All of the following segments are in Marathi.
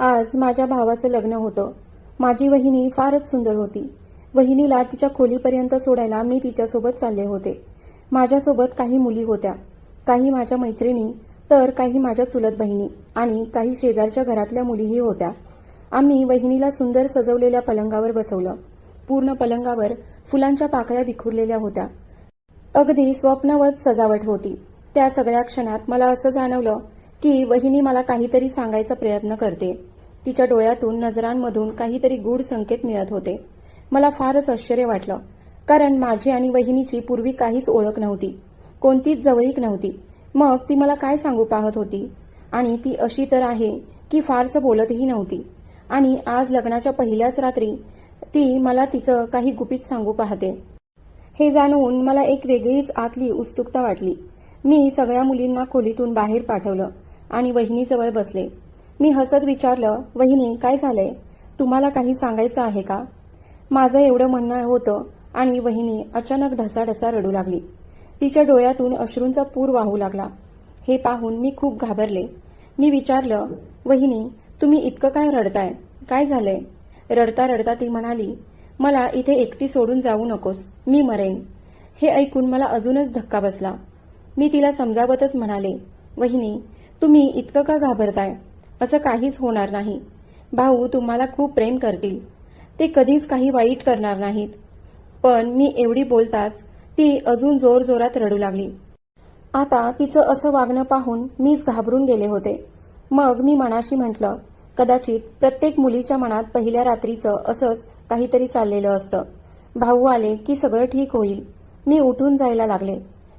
आज माझ्या भावाचं लग्न होतं. माझी वहिनी फारच सुंदर होती. वहिनीला तिच्या खोलीपर्यंत सोडायला मी तिच्यासोबत चालले होते. माझ्यासोबत काही मुली होत्या. काही माझ्या मैत्रिणी तर काही माझ्या चुलत बहिणी आणि काही शेजारच्या घरातल्या मुलीही होत्या. आम्ही वहिनीला सुंदर सजवलेल्या पलंगावर बसवलं. पूर्ण पलंगावर फुलांच्या पाकळ्या विखुरलेल्या होत्या. अगदी स्वप्नवत सजावट होती. त्या सगळ्या क्षणात मला असं जाणवलं की वहिनी मला काहीतरी सांगायचा प्रयत्न करते. तिच्या डोळ्यातून नजरांमधून काहीतरी गूढ संकेत मिळत होते. मला फारच आश्चर्य वाटलं कारण माझी आणि वहिनीची पूर्वी काहीच ओळख नव्हती कोणतीच जवळीक नव्हती. मग ती मला काय सांगू पाहत होती? आणि ती अशी तर आहे की फारसं बोलतही नव्हती. आणि आज लग्नाच्या पहिल्याच रात्री ती मला तिचं काही गुपित सांगू पाहते. हे जाणून मला एक वेगळीच आतली उत्सुकता वाटली. मी सगळ्या मुलींना खोलीतून बाहेर पाठवलं आणि वहिनीजवळ बसले. मी हसत विचारलं वहिनी काय झालंय? तुम्हाला काही सांगायचं आहे का? माझं एवढं म्हणणं होतं आणि वहिनी अचानक ढसाढसा रडू लागली. तिच्या डोळ्यातून अश्रूंचा पूर वाहू लागला. हे पाहून मी खूप घाबरले. मी विचारलं वहिनी तुम्ही इतकं काय रडताय? काय झालंय? रडता रडता ती म्हणाली मला इथे एकटी सोडून जाऊ नकोस. मी मरेन. हे ऐकून मला अजूनच धक्का बसला. मी तिला समजावतच म्हणाले वहिनी तुम्ही इतकं का घाबरताय? असं काहीच होणार नाही. भाऊ तुम्हाला खूप प्रेम करतील. ते कधीच काही वाईट करणार नाहीत. पण मी एवढी बोलताच ती अजून जोर जोरात रडू लागली. आता तिचं असं वागणं पाहून मीच घाबरून गेले होते. मग मी मनाशी म्हटलं कदाचित प्रत्येक मुलीच्या मनात पहिल्या रात्रीचं असंच काहीतरी चाललेलं असतं. भाऊ आले की सगळं ठीक होईल. मी उठून जायला लागले.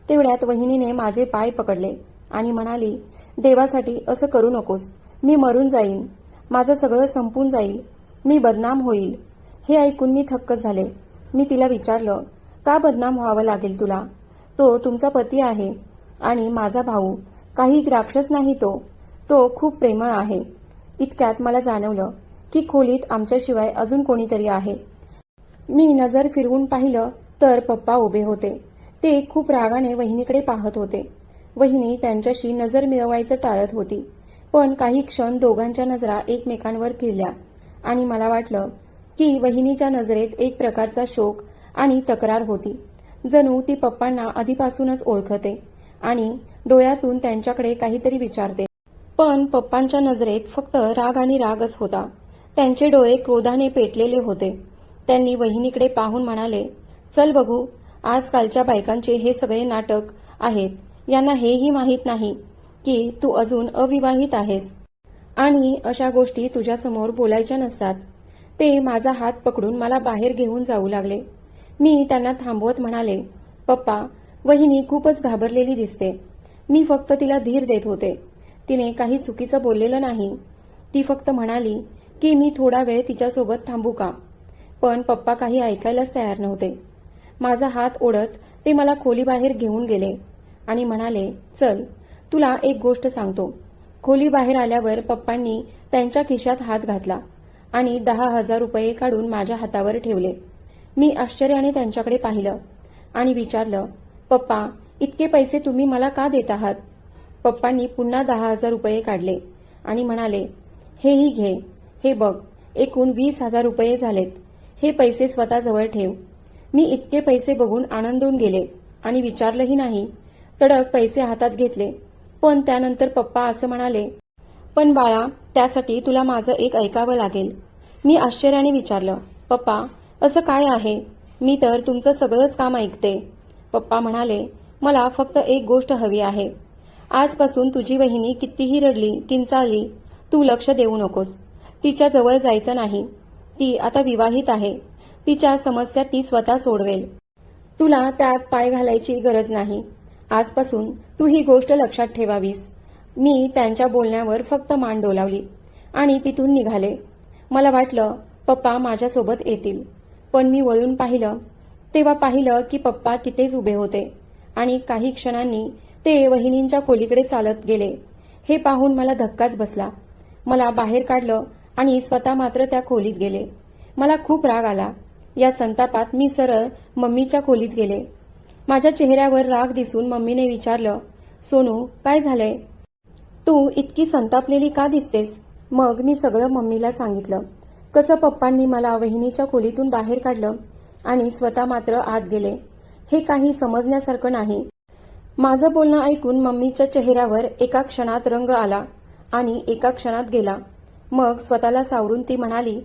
तेवढ्यात वहिनीने माझे पाय पकडले आणि म्हणाली देवासाठी असं करू नकोस. मी मरून जाईन. माझं सगळं संपून जाईल. मी बदनाम होईल. हे ऐकून मी थक्कच झाले. मी तिला विचारलं का बदनाम व्हावं लागेल तुला? तो तुमचा पती आहे आणि माझा भाऊ. काही राक्षस नाही तो. तो खूप प्रेमळ आहे. इतक्यात मला जाणवलं की खोलीत आमच्याशिवाय अजून कोणीतरी आहे. मी नजर फिरवून पाहिलं तर पप्पा उभे होते. ते खूप रागाने वहिनीकडे पाहत होते. वहिनी त्यांच्याशी नजर मिळवायचं टाळत होती. पण काही क्षण दोघांच्या नजरा एकमेकांवर फिरल्या आणि मला वाटलं की वहिनीच्या नजरेत एक प्रकारचा शोक आणि तक्रार होती. जणू ती पप्पांना आधीपासूनच ओळखते आणि डोळ्यातून त्यांच्याकडे काहीतरी विचारते. पण पप्पांच्या नजरेत फक्त राग आणि रागच होता. त्यांचे डोळे क्रोधाने पेटलेले होते. त्यांनी वहिनीकडे पाहून म्हणाले चल बघू आजकालच्या बायकांचे हे सगळे नाटक आहेत. यांना हेही माहीत नाही. की तू अजून अविवाहित आहेस. आणि अशा गोष्टी तुझ्यासमोर बोलायच्या नसतात. ते माझा हात पकडून मला बाहेर घेऊन जाऊ लागले. मी त्यांना थांबवत म्हणाले पप्पा वहिनी खूपच घाबरलेली दिसते. मी फक्त तिला धीर देत होते. तिने काही चुकीचं बोललेलं नाही. ती फक्त म्हणाली की मी थोडा वेळ तिच्यासोबत थांबू का? पण पप्पा काही ऐकायलाच तयार नव्हते. माझा हात ओढत ते मला खोलीबाहेर घेऊन गेले आणि म्हणाले चल तुला एक गोष्ट सांगतो. खोली बाहेर आल्यावर पप्पांनी त्यांच्या खिशात हात घातला आणि दहा हजार रुपये काढून माझ्या हातावर ठेवले. मी आश्चर्याने त्यांच्याकडे पाहिलं आणि विचारलं पप्पा इतके पैसे तुम्ही मला का देत आहात? पप्पांनी पुन्हा दहा हजार रुपये काढले आणि म्हणाले हेही घे. हे बघ एकूण वीस हजार रुपये झालेत. हे पैसे स्वतःजवळ ठेव. मी इतके पैसे बघून आनंदून गेले आणि विचारलंही नाही. तडक पैसे हातात घेतले. पण त्यानंतर पप्पा असं म्हणाले पण बाळा त्यासाठी तुला माझं एक ऐकावं लागेल. मी आश्चर्याने विचारलं पप्पा असं काय आहे? मी तर तुमचं सगळंच काम ऐकते. पप्पा म्हणाले मला फक्त एक गोष्ट हवी आहे. आजपासून तुझी वहिनी कितीही रडली किंचाळली तू लक्ष देऊ नकोस. तिच्या जवळ जायचं नाही. ती आता विवाहित आहे. तिच्या समस्या ती स्वतः सोडवेल. तुला त्यात पाय घालायची गरज नाही. आजपासून तू ही गोष्ट लक्षात ठेवावीस. मी त्यांच्या बोलण्यावर फक्त मान डोलावली आणि तिथून निघाले. मला वाटलं पप्पा माझ्यासोबत येतील. पण मी वळून पाहिलं तेव्हा पाहिलं की पप्पा तिथेच उभे होते आणि काही क्षणांनी ते वहिनींच्या खोलीकडे चालत गेले. हे पाहून मला धक्काच बसला. मला बाहेर काढलं आणि स्वतः मात्र त्या खोलीत गेले. मला खूप राग आला. या संतापात मी सरळ मम्मीच्या खोलीत गेले. माझ्या चेहऱ्यावर राग दिसून मम्मीने विचारलं सोनू काय झालंय? तू इतकी संतापलेली का दिसतेस? मग मी सगळं मम्मीला सांगितलं. कसं पप्पांनी मला वहिनीच्या खोलीतून बाहेर काढलं आणि स्वतः मात्र आत गेले. हे काही समजण्यासारखं नाही. माझं बोलणं ऐकून मम्मीच्या चेहऱ्यावर एका क्षणात रंग आला आणि एका क्षणात गेला. मग स्वतःला सावरून ती म्हणाली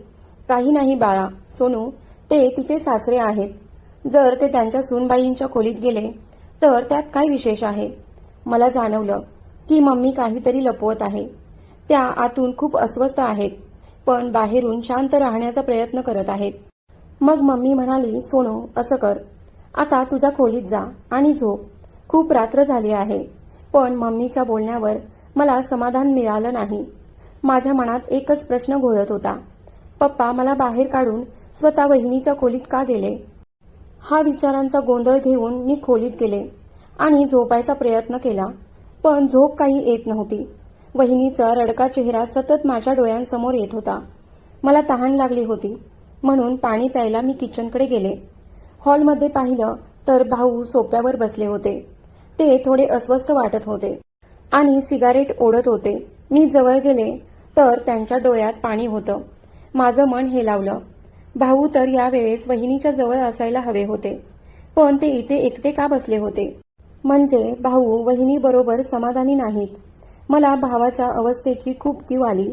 काही नाही बाळा सोनू ते तिचे सासरे आहेत. जर ते त्यांच्या सूनबाईंच्या खोलीत गेले तर त्यात काय विशेष आहे? मला जाणवलं की मम्मी काहीतरी लपवत आहे. त्या आतून खूप अस्वस्थ आहेत पण बाहेरून शांत राहण्याचा प्रयत्न करत आहेत. मग मम्मी म्हणाली सोनो असं कर. आता तुझ्या खोलीत जा आणि झोप. खूप रात्र झाली आहे पण मम्मीच्या बोलण्यावर मला समाधान मिळालं नाही. माझ्या मनात एकच प्रश्न घोळत होता. पप्पा मला बाहेर काढून स्वतः वहिनीच्या खोलीत का गेले? हा विचारांचा गोंधळ घेऊन मी खोलीत गेले आणि झोपायचा प्रयत्न केला. पण झोप काही येत नव्हती. वहिनीचा रडका चेहरा सतत माझ्या डोळ्यांसमोर येत होता. मला तहान लागली होती. म्हणून पाणी प्यायला मी किचनकडे गेले. हॉलमध्ये पाहिलं तर भाऊ सोप्यावर बसले होते. ते थोडे अस्वस्थ वाटत होते आणि सिगारेट ओढत होते. मी जवळ गेले तर त्यांच्या डोळ्यात पाणी होतं. माझं मन हेलावलं भाऊ तर यावेळेस वहिनीच्या जवळ असायला हवे होते. पण ते इथे एकटे का बसले होते? म्हणजे भाऊ वहिनीबरोबर समाधानी नाहीत. मला भावाच्या अवस्थेची खूप कीव आली.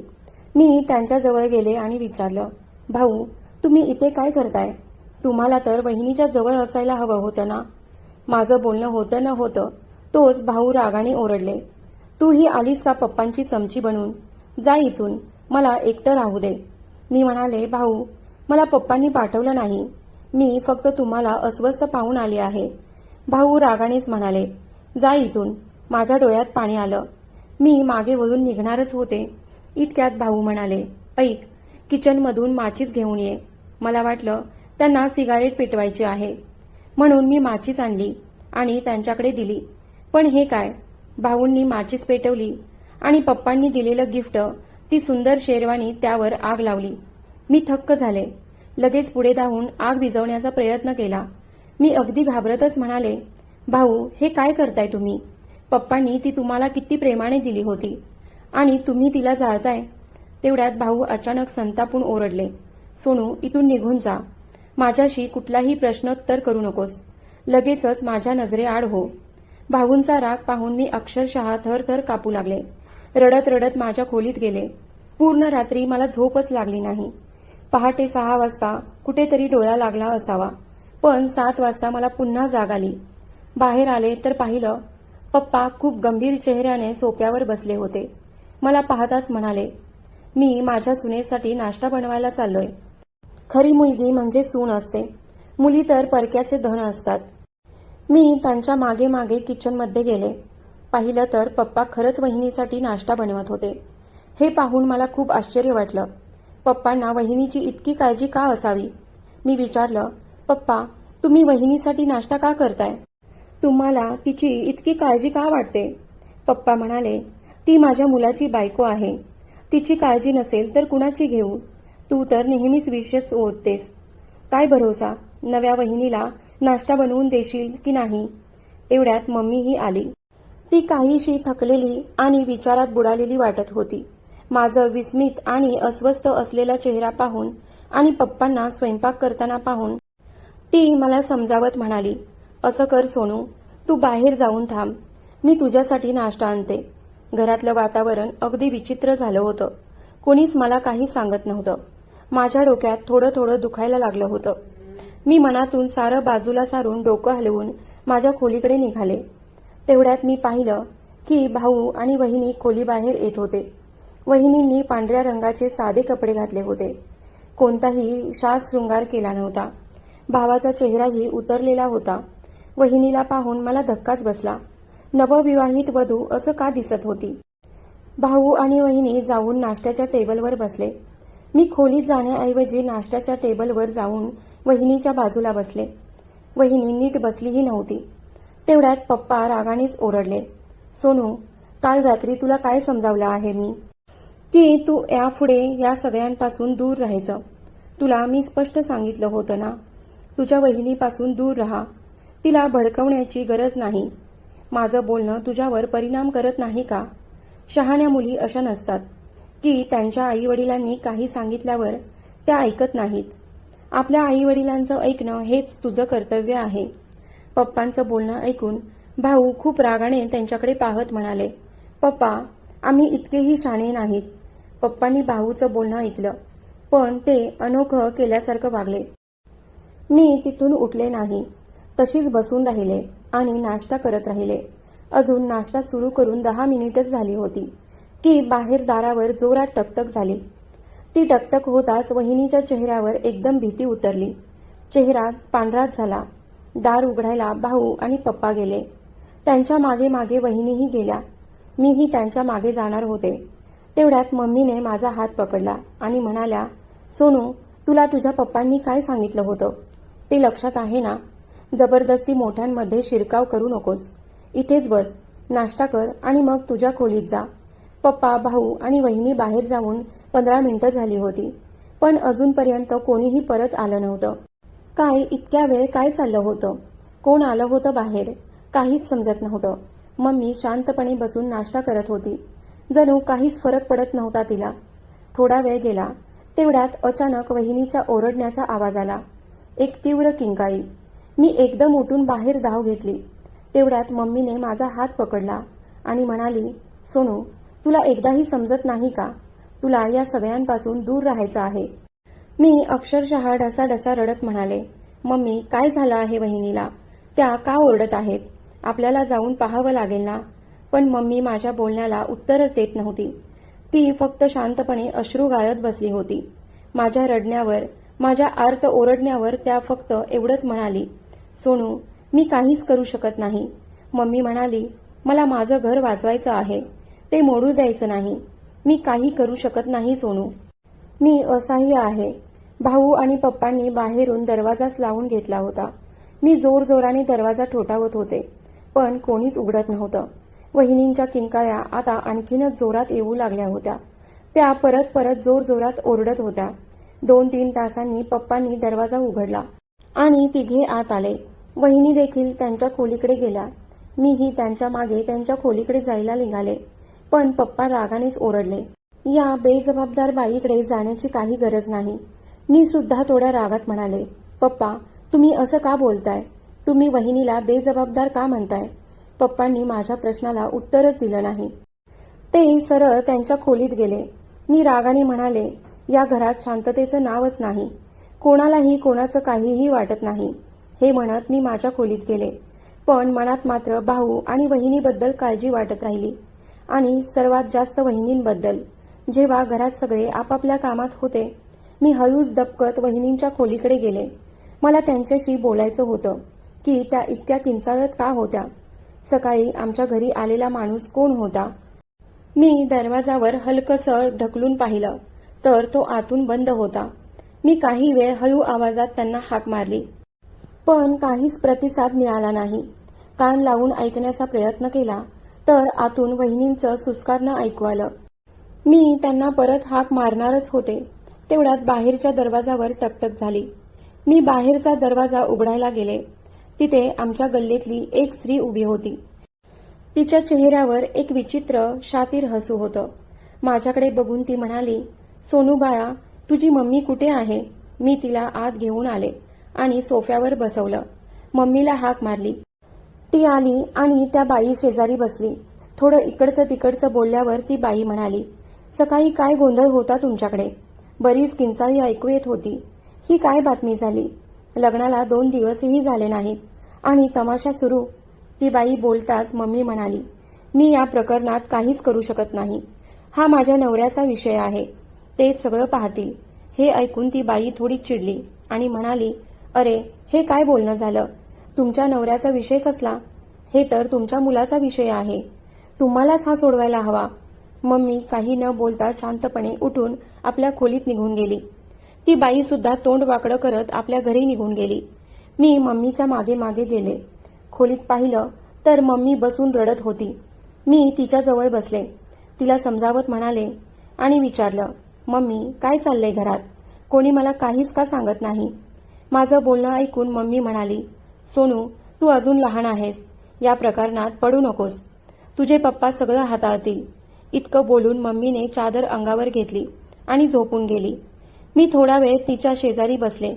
मी त्यांच्याजवळ गेले आणि विचारलं भाऊ तुम्ही इथे काय करताय? तुम्हाला तर वहिनीच्या जवळ असायला हवं होतं ना? माझं बोलणं होतं न होतं तोच भाऊ रागाने ओरडले. तू ही आलीस का पप्पांची चमची बनून? जा इथून मला एकटं राहू दे. मी म्हणाले भाऊ मला पप्पांनी पाठवलं नाही. मी फक्त तुम्हाला अस्वस्थ पाहून आले आहे. भाऊ रागानेच म्हणाले जा इथून. माझ्या डोळ्यात पाणी आलं. मी मागे वळून निघणारच होते. इतक्यात भाऊ म्हणाले ऐक किचनमधून माचीस घेऊन ये. मला वाटलं त्यांना सिगारेट पेटवायची आहे. म्हणून मी माचीस आणली आणि त्यांच्याकडे दिली. पण हे काय? भाऊंनी माचीस पेटवली आणि पप्पांनी दिलेलं गिफ्ट ती सुंदर शेरवानी त्यावर आग लावली. मी थक्क झाले. लगेच पुढे धावून आग विझवण्याचा प्रयत्न केला. मी अगदी घाबरतच म्हणाले भाऊ हे काय करताय तुम्ही? पप्पांनी ती तुम्हाला किती प्रेमाने दिली होती. आणि तुम्ही तिला जाळताय. तेवढ्यात भाऊ अचानक संतापून ओरडले सोनू इथून निघून जा. माझ्याशी कुठलाही प्रश्नोत्तर करू नकोस. लगेचच माझ्या नजरेआड हो. भाऊंचा राग पाहून मी अक्षरशः थरथर कापू लागले. रडत रडत माझ्या खोलीत गेले. पूर्ण रात्री मला झोपच लागली नाही. पहाटे सहा वाजता कुठेतरी डोळा लागला असावा. पण सात वाजता मला पुन्हा जाग आली. बाहेर आले तर पाहिलं पप्पा खूप गंभीर चेहऱ्याने सोप्यावर बसले होते. मला पाहताच म्हणाले मी माझ्या सुनेसाठी नाश्ता बनवायला चाललोय. खरी मुलगी म्हणजे सून असते. मुली तर परक्याचे धन असतात. मी त्यांच्या मागे मागे किचनमध्ये गेले. पाहिलं तर पप्पा खरंच वहिनीसाठी नाश्ता बनवत होते. हे पाहून मला खूप आश्चर्य वाटलं. पप्पांना वहिनीची इतकी काळजी का असावी? मी विचारलं पप्पा तुम्ही वहिनीसाठी नाश्ता का करताय? तुम्हाला तिची इतकी काळजी का वाटते? पप्पा म्हणाले ती माझ्या मुलाची बायको आहे. तिची काळजी नसेल तर कुणाची घेऊ? तू तर नेहमीच विषच ओततेस. काय भरोसा? नव्या वहिनीला नाश्ता बनवून देशील की नाही? एवढ्यात मम्मीही आली. ती काहीशी थकलेली आणि विचारात बुडालेली वाटत होती. माझं विस्मित आणि अस्वस्थ असलेला चेहरा पाहून आणि पप्पांना स्वयंपाक करताना पाहून ती मला समजावत म्हणाली असं कर सोनू तू बाहेर जाऊन थांब. मी तुझ्यासाठी नाश्ता आणते. घरातलं वातावरण अगदी विचित्र झालं होतं. कोणीच मला काही सांगत नव्हतं. माझ्या डोक्यात थोडं थोडं दुखायला लागलं होतं. मी मनातून सारं बाजूला सारून डोकं हलवून माझ्या खोलीकडे निघाले. तेवढ्यात मी पाहिलं की भाऊ आणि वहिनी खोलीबाहेर येत होते. वहिनींनी पांढऱ्या रंगाचे साधे कपडे घातले होते. कोणताही शास शृंगार केला नव्हता. भावाचा चेहराही उतरलेला होता. वहिनीला पाहून मला धक्काच बसला. नवविवाहित वधू असं का दिसत होती? भाऊ आणि वहिनी जाऊन नाश्त्याच्या टेबलवर बसले. मी खोलीत जाण्याऐवजी नाश्त्याच्या टेबलवर जाऊन वहिनीच्या बाजूला बसले. वहिनी नीट बसलीही नव्हती. तेवढ्यात पप्पा रागानेच ओरडले. सोनू काल रात्री तुला काय समजावलं आहे मी? की तू यापुढे या सगळ्यांपासून दूर राहायचं. तुला मी स्पष्ट सांगितलं होतं ना? तुझ्या वहिनीपासून दूर राहा. तिला भडकवण्याची गरज नाही. माझं बोलणं तुझ्यावर परिणाम करत नाही का? शहाण्या मुली अशा नसतात. की त्यांच्या आईवडिलांनी काही सांगितल्यावर त्या ऐकत नाहीत. आपल्या आईवडिलांचं ऐकणं हेच तुझं कर्तव्य आहे. पप्पांचं बोलणं ऐकून भाऊ खूप रागाने त्यांच्याकडे पाहत म्हणाले पप्पा आम्ही इतकेही शाणे नाहीत. पप्पांनी भाऊचं बोलणं ऐकलं. पण ते अनोखं केल्यासारखं वागले. मी तिथून उठले नाही. तशीच बसून राहिले आणि नाश्ता करत राहिले. अजून नाश्ता सुरू करून दहा मिनिटच झाली होती की बाहेर दारावर जोरात टकटक झाली. ती टकटक होताच वहिनीच्या चेहऱ्यावर एकदम भीती उतरली. चेहरा पांढराच झाला. दार उघडायला भाऊ आणि पप्पा गेले. त्यांच्या मागे मागे वहिनीही गेल्या. मीही त्यांच्या मागे जाणार होते. तेवढ्यात मम्मीने माझा हात पकडला आणि म्हणाल्या सोनू तुला तुझ्या पप्पांनी काय सांगितलं होतं? ते लक्षात आहे ना? जबरदस्ती मोठ्यांमध्ये शिरकाव करू नकोस. इथेच बस नाश्ता कर आणि मग तुझ्या खोलीत जा. पप्पा भाऊ आणि वहिनी बाहेर जाऊन पंधरा मिनिटं झाली होती पण अजूनपर्यंत कोणीही परत आलं नव्हतं. काय इतक्या वेळ काय चाललं होतं? कोण आलं होतं बाहेर? काहीच समजत नव्हतं. मम्मी शांतपणे बसून नाश्ता करत होती. जणू काहीच फरक पडत नव्हता तिला. थोडा वेळ गेला तेवढ्यात अचानक वहिनीच्या ओरडण्याचा आवाज आला. एक तीव्र किंकाळी मी एकदम उठून बाहेर धाव घेतली. तेवढ्यात मम्मीने माझा हात पकडला आणि म्हणाली सोनू तुला एकदाही समजत नाही का? तुला या सगळ्यांपासून दूर राहायचं आहे. मी अक्षरशः ढसाढसा रडत म्हणाले मम्मी काय झालं आहे वहिनीला? त्या का ओरडत आहेत? आपल्याला जाऊन पाहावं लागेल ना? पण मम्मी माझ्या बोलण्याला उत्तरच देत नव्हती. ती फक्त शांतपणे अश्रू गाळत बसली होती. माझ्या रडण्यावर माझ्या आर्त ओरडण्यावर त्या फक्त एवढंच म्हणाली सोनू मी काहीच करू शकत नाही. मम्मी म्हणाली मला माझं घर वाचवायचं आहे. ते मोडू द्यायचं नाही. मी काही करू शकत नाही सोनू. मी असहाय्य आहे. भाऊ आणि पप्पांनी बाहेरून दरवाजाच लावून घेतला होता. मी जोर जोराने दरवाजा ठोठावत होते पण कोणीच उघडत नव्हतं. वहिनींच्या किंकाळ्या आता आणखीनच जोरात येऊ लागल्या होत्या. त्या परत परत जोर जोरात ओरडत होत्या. दोन तीन तासांनी पप्पांनी दरवाजा उघडला आणि तिघे आत आले. वहिनी देखील त्यांच्या खोलीकडे गेल्या. मीही त्यांच्या मागे त्यांच्या खोलीकडे जायला निघाले. पण पप्पा रागानेच ओरडले. या बेजबाबदार बाईकडे जाण्याची काही गरज नाही. मी सुद्धा थोड्या रागात म्हणाले पप्पा तुम्ही असं का बोलताय? तुम्ही वहिनीला बेजबाबदार का म्हणताय? पप्पांनी माझ्या प्रश्नाला उत्तरच दिलं नाही. ते सरळ त्यांच्या खोलीत गेले. मी रागाने म्हणाले या घरात शांततेचं नावच नाही. कोणालाही कोणाचं काहीही वाटत नाही. हे म्हणत मी माझ्या खोलीत गेले. पण मनात मात्र भाऊ आणि वहिनीबद्दल काळजी वाटत राहिली. आणि सर्वात जास्त वहिनींबद्दल. जेव्हा घरात सगळे आपापल्या कामात होते मी हळूच दबकत वहिनींच्या खोलीकडे गेले. मला त्यांच्याशी बोलायचं होतं की त्या इतक्या किंचाळत का होत्या? सकाळी आमच्या घरी आलेला माणूस कोण होता? मी दरवाजावर हलकसं ढकलून पाहिलं तर तो आतून बंद होता. मी काही वेळ हळू आवाजात त्यांना हाक मारली. पण काहीच प्रतिसाद मिळाला नाही. कान लावून ऐकण्याचा प्रयत्न केला तर आतून वहिनींचं सुस्कारणं ऐकू आलं. मी त्यांना परत हाक मारणारच होते. तेवढ्यात बाहेरच्या दरवाजावर टकटक झाली. मी बाहेरचा दरवाजा उघडायला गेले. तिथे आमच्या गल्लीतली एक स्त्री उभी होती. तिच्या चेहऱ्यावर एक विचित्र शातीर हसू होतं. माझ्याकडे बघून ती म्हणाली सोनूबाया तुझी मम्मी कुठे आहे? मी तिला आत घेऊन आले आणि सोफ्यावर बसवलं. मम्मीला हाक मारली. ती आली आणि त्या बाई शेजारी बसली. थोडं इकडचं तिकडचं बोलल्यावर ती बाई म्हणाली सकाळी काय गोंधळ होता तुमच्याकडे? बरीच किंचाळी ऐकू येत होती. ही काय बातमी झाली? लग्नाला दोन दिवसही झाले नाहीत. आणि तमाशा सुरू. ती बाई बोलताच मम्मी म्हणाली मी या प्रकरणात काहीच करू शकत नाही. हा माझ्या नवऱ्याचा विषय आहे. ते सगळं पाहतील. हे ऐकून ती बाई थोडी चिडली आणि म्हणाली अरे हे काय बोलणं झालं? तुमच्या नवऱ्याचा विषय कसला? हे तर तुमच्या मुलाचा विषय आहे. तुम्हालाच हा सोडवायला हवा. मम्मी काही न बोलता शांतपणे उठून आपल्या खोलीत निघून गेली. ती बाई सुद्धा तोंड वाकडं करत आपल्या घरी निघून गेली. मी मम्मीच्या मागे मागे गेले. खोलीत पाहिलं तर मम्मी बसून रडत होती. मी तिच्याजवळ बसले. तिला समजावत म्हणाले आणि विचारलं मम्मी काय चाललंय घरात? कोणी मला काहीच का सांगत नाही? माझं बोलणं ऐकून मम्मी म्हणाली सोनू तू अजून लहान आहेस. या प्रकरणात पडू नकोस. तुझे पप्पा सगळं हाताळतील. इतकं बोलून मम्मीने चादर अंगावर घेतली आणि झोपून गेली. मी थोडा वेळ तिच्या शेजारी बसले.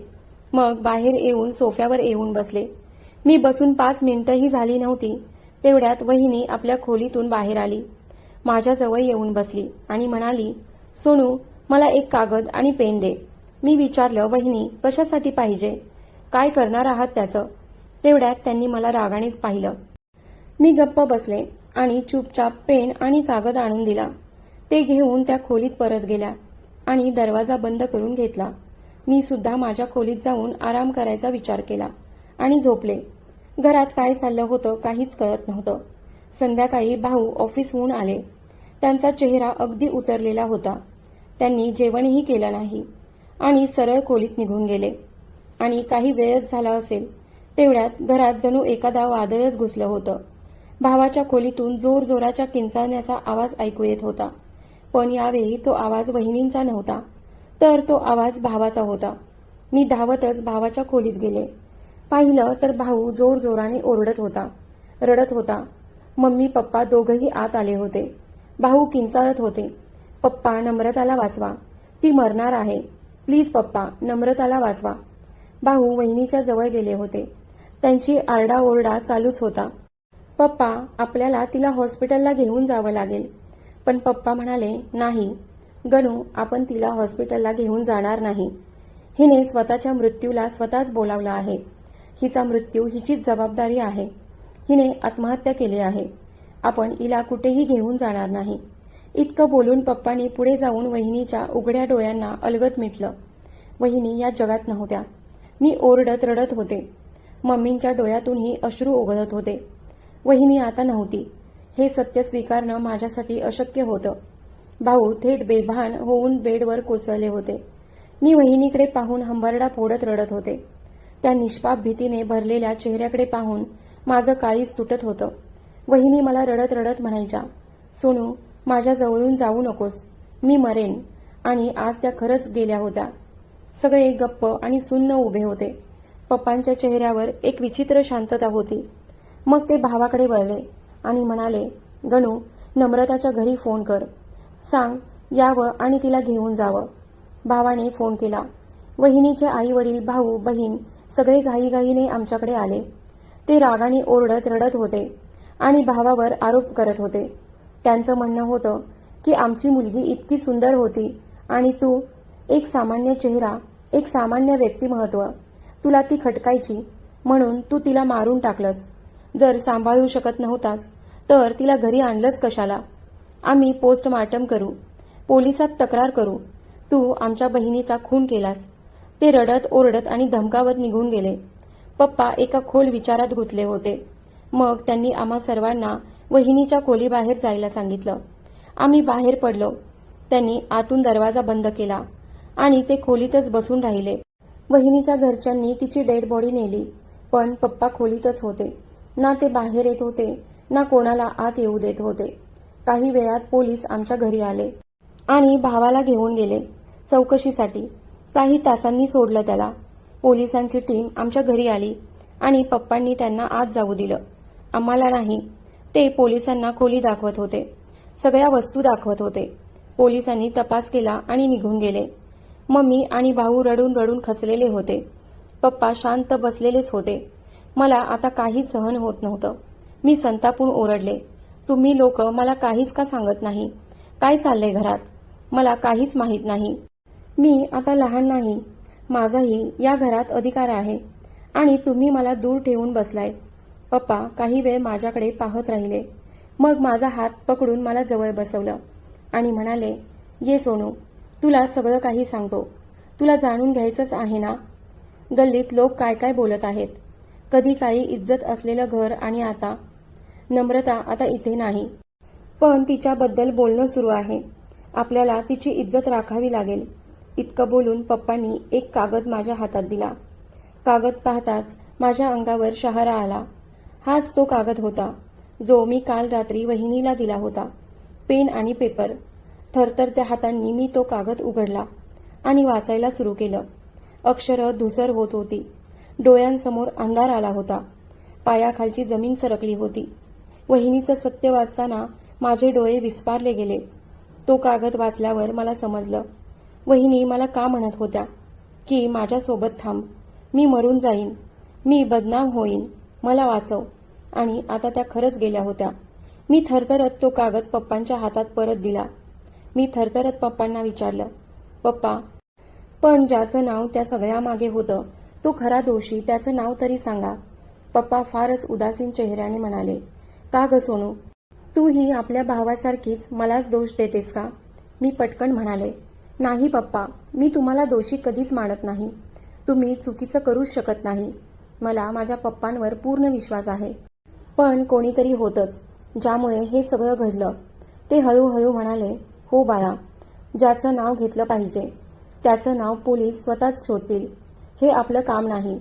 मग बाहेर येऊन सोफ्यावर येऊन बसले. मी बसून पाच मिनिटंही झाली नव्हती. तेवढ्यात वहिनी आपल्या खोलीतून बाहेर आली. माझ्याजवळ येऊन बसली आणि म्हणाली सोनू मला एक कागद आणि पेन दे. मी विचारलं वहिनी कशासाठी पाहिजे? काय करणार आहात त्याचं? तेवढ्यात त्यांनी मला रागानेच पाहिलं. मी गप्प बसले आणि चुपचाप पेन आणि कागद आणून दिला. ते घेऊन त्या खोलीत परत गेल्या. आणि दरवाजा बंद करून घेतला. मी सुद्धा माझ्या खोलीत जाऊन आराम करायचा विचार केला आणि झोपले. घरात काय चाललं होतं काहीच कळत नव्हतं. संध्याकाळी भाऊ ऑफिसहून आले. त्यांचा चेहरा अगदी उतरलेला होता. त्यांनी जेवणही केलं नाही आणि सरळ खोलीत निघून गेले. आणि काही वेळच झाला असेल तेवढ्यात घरात जणू एखादा वादळच घुसलं होतं. भावाच्या खोलीतून जोर जोराच्या किंचाळण्याचा आवाज ऐकू येत होता. पण यावेळी तो आवाज वहिनींचा नव्हता तर तो आवाज भावाचा होता. मी धावतच भावाच्या खोलीत गेले. पाहिलं तर भाऊ जोर जोराने ओरडत होता रडत होता. मम्मी पप्पा दोघंही आत आले होते. भाऊ किंचाळत होते. पप्पा नम्रताला वाचवा ती मरणार आहे. प्लीज पप्पा नम्रताला वाचवा. भाऊ वहिनीच्या जवळ गेले होते. त्यांची आरडाओरडा चालूच होता. पप्पा आपल्याला तिला हॉस्पिटलला घेऊन जावं लागेल. पण पप्पा म्हणाले नाही गणू आपण तिला हॉस्पिटलला घेऊन जाणार नाही. हिने स्वतःच्या मृत्यूला स्वतःच बोलावलं आहे. हिचा मृत्यू हिचीच जबाबदारी आहे. हिने आत्महत्या केली आहे. आपण हिला कुठेही घेऊन जाणार नाही. इतकं बोलून पप्पांनी पुढे जाऊन वहिनीच्या उघड्या डोळ्यांना अलगत मिटलं. वहिनी या जगात नव्हत्या. मी ओरडत रडत होते. मम्मींच्या डोळ्यातूनही अश्रू ओघळत होते. वहिनी आता नव्हती. हे सत्य स्वीकारणं माझ्यासाठी अशक्य होतं. भाऊ थेट बेभान होऊन बेडवर कोसळले होते. मी वहिनीकडे पाहून हंबरडा फोडत रडत होते. त्या निष्पाप भीतीने भरलेल्या चेहऱ्याकडे पाहून माझं काळीच तुटत होतं. वहिनी मला रडत रडत म्हणायच्या सोनू माझ्या जवळून जाऊ नकोस. मी मरेन. आणि आज त्या खरंच गेल्या होत्या. सगळे गप्प आणि सुन्न उभे होते. पप्पांच्या चेहऱ्यावर एक विचित्र शांतता होती. मग ते भावाकडे वळले. आणि म्हणाले गणू नम्रताच्या घरी फोन कर. सांग यावं आणि तिला घेऊन जावं. भावाने फोन केला. वहिनीचे आई वडील भाऊ बहीण सगळे घाईघाईने आमच्याकडे आले. ते रागाने ओरडत रडत होते आणि भावावर आरोप करत होते. त्यांचं म्हणणं होतं की आमची मुलगी इतकी सुंदर होती आणि तू एक सामान्य चेहरा एक सामान्य व्यक्तिमहत्व तुला ती खटकायची म्हणून तू तिला मारून टाकलंस. जर सांभाळू शकत नव्हतास तर तिला घरी आणलंच कशाला? आम्ही पोस्टमार्टम करू. पोलिसात तक्रार करू. तू आमच्या बहिणीचा खून केलास. ते रडत ओरडत आणि धमकावत निघून गेले. पप्पा एका खोल विचारात गुंतले होते. मग त्यांनी आम्हा सर्वांना वहिनीच्या खोलीबाहेर जायला सांगितलं. आम्ही बाहेर पडलो. त्यांनी आतून दरवाजा बंद केला आणि ते खोलीतच बसून राहिले. वहिनीच्या घरच्यांनी तिची डेड बॉडी नेली पण पप्पा खोलीतच होते. ना ते बाहेर येत होते ना कोणाला आत येऊ देत होते. काही वेळात पोलीस आमच्या घरी आले आणि भावाला घेऊन गेले चौकशीसाठी. काही तासांनी सोडलं त्याला. पोलिसांची टीम आमच्या घरी आली आणि पप्पांनी त्यांना आत जाऊ दिलं. आम्हाला नाही. ते पोलिसांना खोली दाखवत होते. सगळ्या वस्तू दाखवत होते. पोलिसांनी तपास केला आणि निघून गेले. मम्मी आणि भाऊ रडून रडून खचलेले होते. पप्पा शांत बसलेलेच होते. मला आता काहीच सहन होत नव्हतं. मी संतापून ओरडले. तुम्ही लोक मला काहीच का सांगत नाही? काय चाललंय घरात? मला काहीच माहीत नाही. मी आता लहान नाही. माझाही या घरात अधिकार आहे. आणि तुम्ही मला दूर ठेवून बसलाय. पप्पा काही वेळ माझ्याकडे पाहत राहिले. मग माझा हात पकडून मला जवळ बसवलं. आणि म्हणाले ये सोनू तुला सगळं काही सांगतो. तुला जाणून घ्यायचंच आहे ना? गल्लीत लोक काय काय बोलत आहेत? कधी काही इज्जत असलेलं घर आणि आता नम्रता आता इथे नाही. पण तिच्याबद्दल बोलणं सुरू आहे. आपल्याला तिची इज्जत राखावी लागेल. इतकं बोलून पप्पांनी एक कागद माझ्या हातात दिला. कागद पाहताच माझ्या अंगावर शहारा आला. हाच तो कागद होता जो मी काल रात्री वहिनीला दिला होता. पेन आणि पेपर. थरथरत्या हातांनी मी तो कागद उघडला आणि वाचायला सुरू केलं. अक्षरं धुसर होत होती. डोळ्यांसमोर अंधार आला होता. पायाखालची जमीन सरकली होती. वहिनीचं सत्य वाचताना माझे डोळे विस्पारले गेले. तो कागद वाचल्यावर मला समजलं वहिनी मला का म्हणत होत्या? की माझ्यासोबत थांब. मी मरून जाईन. मी बदनाम होईन. मला वाचव. आणि आता त्या खरंच गेल्या होत्या. मी थरथरत तो कागद पप्पांच्या हातात परत दिला. मी थरथरत पप्पांना विचारलं पप्पा पण ज्याचं नाव त्या सगळ्यामागे होतं तो खरा दोषी त्याचं नाव तरी सांगा. पप्पा फारच उदासीन चेहऱ्याने म्हणाले का ग सोनू? तू ही आपल्या भावासारखीच मलाच दोष देतेस का? मी पटकन म्हणाले नाही पप्पा मी तुम्हाला दोषी कधीच मानत नाही. तुम्ही चुकीचं करूच शकत नाही. मला माझ्या पप्पांवर पूर्ण विश्वास आहे. पण कोणीतरी होतच ज्यामुळे हे सगळं घडलं. ते हळूहळू म्हणाले हो बाळा ज्याचं नाव घेतलं पाहिजे त्याचं नाव पोलीस स्वतःच शोधतील. हे आपलं काम नाही.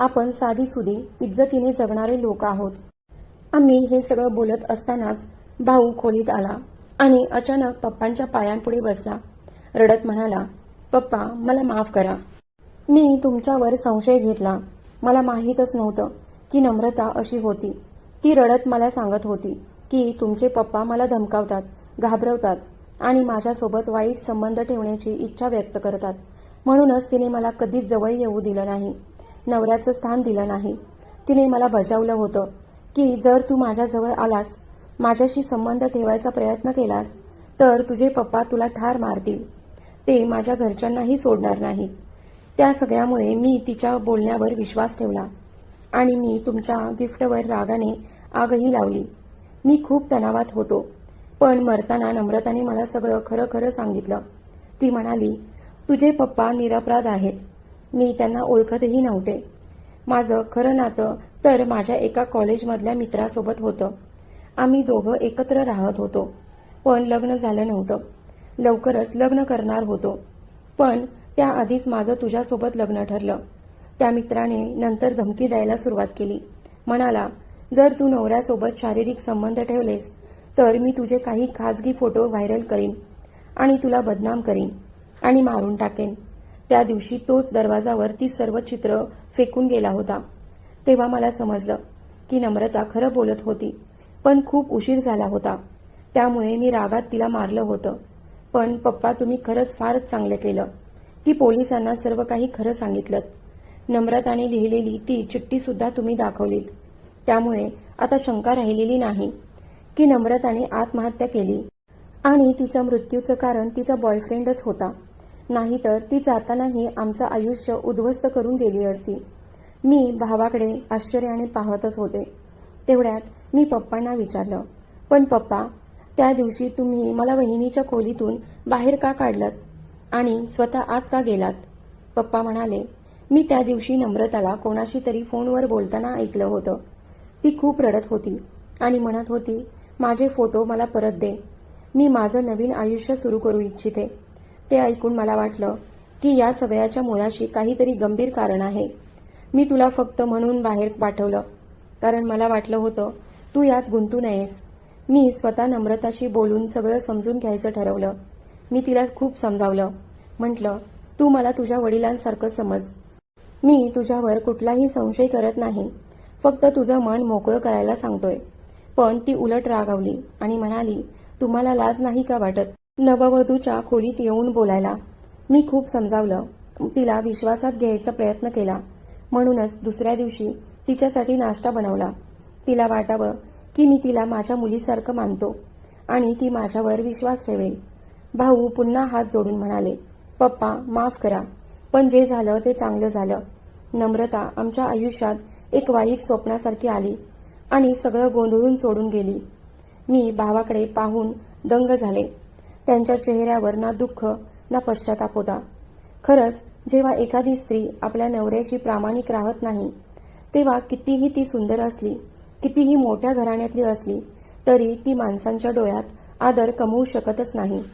आपण साधीसुधी इज्जतीने जगणारे लोक आहोत. आम्ही हे सगळं बोलत असतानाच भाऊ खोलीत आला आणि अचानक पप्पांच्या पायांपुढे बसला. रडत म्हणाला पप्पा मला माफ करा. मी तुमच्यावर संशय घेतला. मला माहीतच नव्हतं की नम्रता अशी होती. ती रडत मला सांगत होती की तुमचे पप्पा मला धमकावतात घाबरवतात आणि माझ्यासोबत वाईट संबंध ठेवण्याची इच्छा व्यक्त करतात. म्हणूनच तिने मला कधीच जवळ येऊ दिलं नाही. नवऱ्याचं स्थान दिलं नाही. तिने मला बजावलं होतं. की जर तू माझ्याजवळ आलास माझ्याशी संबंध ठेवायचा प्रयत्न केलास तर तुझे पप्पा तुला ठार मारतील. ते माझ्या घरच्यांनाही सोडणार नाहीत. त्या सगळ्यामुळे मी तिच्या बोलण्यावर विश्वास ठेवला आणि मी तुमच्या गिफ्टवर रागाने आगही लावली. मी खूप तणावात होतो पण मरताना नम्रताने मला सगळं खरं खरं सांगितलं. ती म्हणाली तुझे पप्पा निरपराध आहेत. मी त्यांना ओळखतही नव्हते. माझं खरं नातं तर माझ्या एका कॉलेजमधल्या मित्रासोबत होतं. आम्ही दोघं एकत्र राहत होतो. पण लग्न झालं नव्हतं. लवकरच लग्न करणार होतो. पण त्याआधीच माझं तुझ्यासोबत लग्न ठरलं. त्या मित्राने नंतर धमकी द्यायला सुरुवात केली. म्हणाला जर तू नवऱ्यासोबत शारीरिक संबंध ठेवलेस तर मी तुझे काही खासगी फोटो व्हायरल करीन आणि तुला बदनाम करीन आणि मारून टाकेन. त्या दिवशी तोच दरवाजावर ती सर्व चित्र फेकून गेला होता. तेव्हा मला समजलं की नम्रता खरं बोलत होती पण खूप उशीर झाला होता. त्यामुळे मी रागात तिला मारलं होतं. पण पप्पा तुम्ही खरंच फारच चांगलं केलं. की पोलिसांना सर्व काही खरं सांगितलं. नम्रताने लिहिलेली ती चिठ्ठी सुद्धा तुम्ही दाखवलीत. त्यामुळे आता शंका राहिलेली नाही की नम्रताने आत्महत्या केली आणि तिच्या मृत्यूचं कारण तिचा बॉयफ्रेंडच होता. नाहीतर ती जातानाही आमचं आयुष्य उद्ध्वस्त करून गेली असती. मी भावाकडे आश्चर्याने पाहतच होते. तेवढ्यात मी पप्पांना विचारलं पण पप्पा त्या दिवशी तुम्ही मला वहिनीच्या खोलीतून बाहेर का काढलं आणि स्वतः आत का गेलात? पप्पा म्हणाले मी त्या दिवशी नम्रताला कोणाशी तरी फोनवर बोलताना ऐकलं होतं. ती खूप रडत होती आणि म्हणत होती माझे फोटो मला परत दे. मी माझं नवीन आयुष्य सुरू करू इच्छिते. ते ऐकून मला वाटलं की या सगळ्याच्या मुळाशी काहीतरी गंभीर कारण आहे. मी तुला फक्त म्हणून बाहेर पाठवलं. कारण मला वाटलं होतं तू यात गुंतू नयेस. मी स्वतः नम्रताशी बोलून सगळं समजून घ्यायचं ठरवलं. मी तिला खूप समजावलं. म्हटलं तू मला तुझ्या वडिलांसारखं समज. मी तुझ्यावर कुठलाही संशय करत नाही. फक्त तुझं मन मोकळं करायला सांगतोय. पण ती उलट रागावली आणि म्हणाली तुम्हाला लाज नाही का वाटत नववधूच्या खोलीत येऊन बोलायला? मी खूप समजावलं. तिला विश्वासात घ्यायचा प्रयत्न केला. म्हणूनच दुसऱ्या दिवशी तिच्यासाठी नाश्ता बनवला. तिला वाटावं की मी तिला माझ्या मुलीसारखं मानतो आणि ती माझ्यावर विश्वास ठेवेल. भाऊ पुन्हा हात जोडून म्हणाले पप्पा माफ करा पण जे झालं ते चांगलं झालं. नम्रता आमच्या आयुष्यात एक वाईट स्वप्नासारखी आली आणि सगळं गोंधळून सोडून गेली. मी भावाकडे पाहून दंग झाले. त्यांच्या चेहऱ्यावर ना दुःख ना पश्चाताप होता. खरंच जेव्हा एखादी स्त्री आपल्या नवऱ्याशी प्रामाणिक राहत नाही तेव्हा कितीही ती सुंदर असली कितीही मोठ्या घराण्यातली असली तरी ती माणसांच्या डोळ्यात आदर कमवू शकतच नाही.